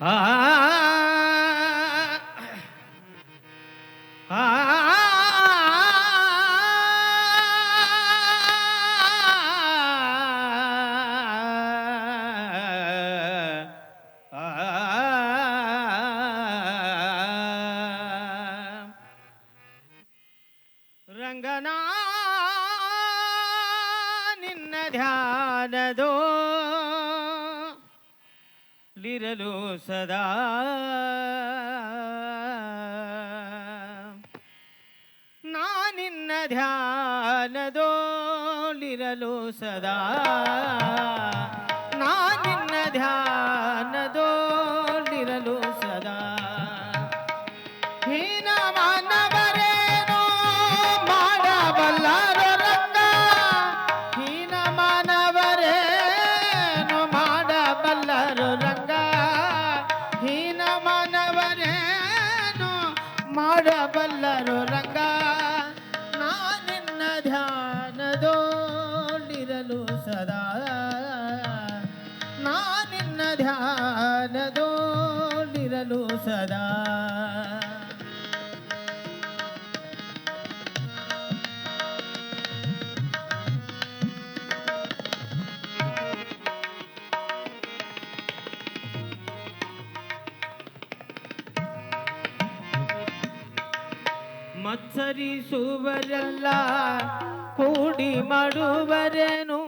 ಆ ಆ ರಂಗನಾ ನಿನ್ನ ಧ್ಯಾನದೋ ಲಿರಲು ಸದಾ. ನಾ ನಿನ್ನ ಧ್ಯಾನದೋಲಿರಲು ಸದಾ. ನಾ ನಿನ್ನ ಧ್ಯಾನದೋಲಿರಲು ಸದಾ. ಹೀನ ಮಾನವರೇನೋ ಮಾಡಬಲ್ಲರು ರಂಗ ಹೀನ ಮಾನವರೇನು ಮಾಡಬಲ್ಲರು ರಂಗ ಧ್ಯಾನದೋಲಿರಲು ಸದಾ. ಮತ್ಸರಿಸುವರೆಲ್ಲ ಕೂಡಿ ಮಾಡುವರೇನು?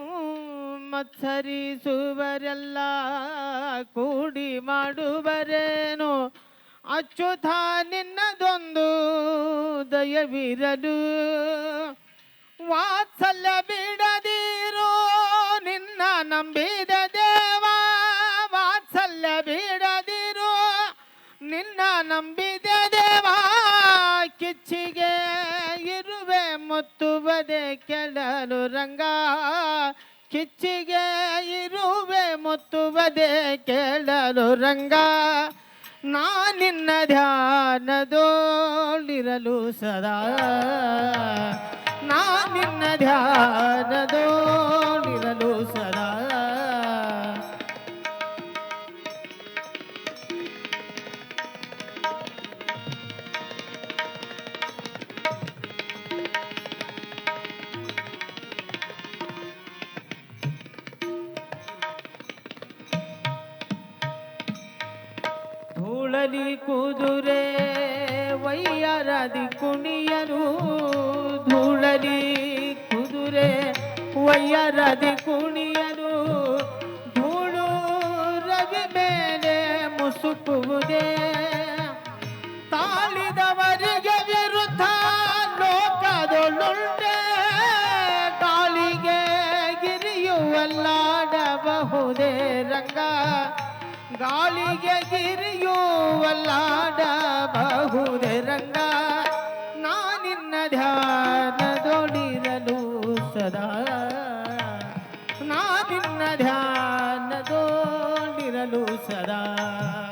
ಮತ್ಸರಿಸುವರೆಲ್ಲ ಕೂಡಿ ಮಾಡುವರೇನು? ಅಚ್ಚುತ ನಿನ್ನದೊಂದು ದಯವಿರಲು ವಾತ್ಸಲ್ಯ ಬಿಡದಿರೋ ನಿನ್ನ ನಂಬಿದ ದೇವ, ವಾತ್ಸಲ್ಯ ಬಿಡದಿರೋ ನಿನ್ನ ನಂಬಿದ ದೇವ, ಕಿಚ್ಚಿಗೆ ಇರುವೆ ಮುತ್ತುವದೆ ಕೆಡಲು ರಂಗ. ಕಿಚ್ಚಿಗೆ ಇರುವೆ ಮುತ್ತುವದೆ ಕೇಳಲು ರಂಗ. ನಾ ನಿನ್ನ ಧ್ಯಾನದೋಳಿರಲು ಸದಾ. ನಾ ನಿನ್ನ ಧ್ಯಾನದೋಳಿರಲು ಧೂಳಲಿ ಕುದುರೆ ವಯ್ಯರದಿ ಕುಣಿಯರು ಧೂಳಲಿ ಕುದುರೆ ವಯ್ಯರದಿ ಕುಣಿಯರು ಧೂಳು ರವಿ ಮೇಲೆ ಮುಸುಕುವುದೇ. ತಾಳಿದವರಿಗೆ ವಿರುದ್ಧ ಲೋಕದೊಳ್ಳುಂಡೆ ಗಾಳಿಗೆ ಗಿರಿಯುವಲ್ಲಾಡಬಹುದೇ ರಂಗ. ಗಾಳಿಗೆ ಗಿರಿಯುವಲ್ಲಾಡಬಹುದೇ ರಂಗ. ನಾ ನಿನ್ನ ಧ್ಯಾನದೊಳಿರಲು ಸದಾ. ನಾ ನಿನ್ನ ಧ್ಯಾನದೊಳಿರಲು ಸದಾ.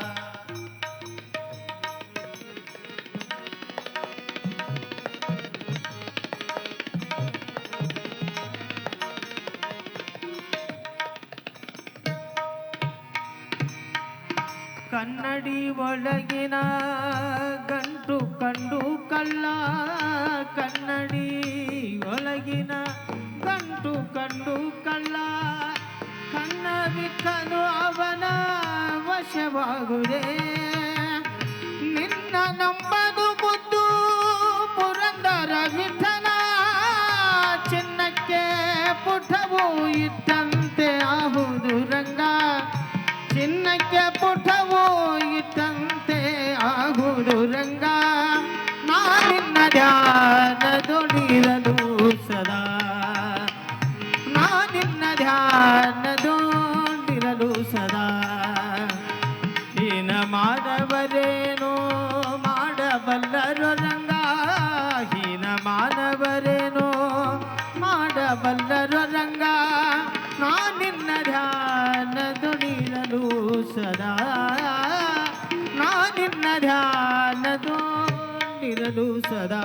ಕನ್ನಡಿ ಒಳಗಿನ ಗಂಟು ಕಂಡು ಕಲ್ಲ. ಕನ್ನಡಿ ಒಳಗಿನ ಗಂಟು ಕಂಡು ಕಲ್ಲ. ಕಣ್ಣ ಬಿಕ್ಕನು ಅವನ ವಶವಾಗುದೇ. ನಿನ್ನ ನಂಬದು ಮುದ್ದು ಪುರಂದರ ವಿಠಲ. ಚಿನ್ನಕ್ಕೆ ಪುಟವು ಇಟ್ಟಂತೆ ಧ್ಯಾನದೊಳಿರಲು ಸದಾ. ನಾ ನಿನ್ನ ಧ್ಯಾನದೊಳಿರಲು ಸದಾ. ಹೀನ ಮಾನವರೇನೋ ಮಾಡಬಲ್ಲರು ರಂಗ. ಹೀನ ಮಾನವರೇನೋ ಮಾಡಬಲ್ಲರು ರಂಗ. ನಾ ನಿನ್ನ ಧ್ಯಾನದೊಳಿರಲು ಸದಾ. ನಾ ನಿನ್ನ ನುಡಿಯಲು ಸದಾ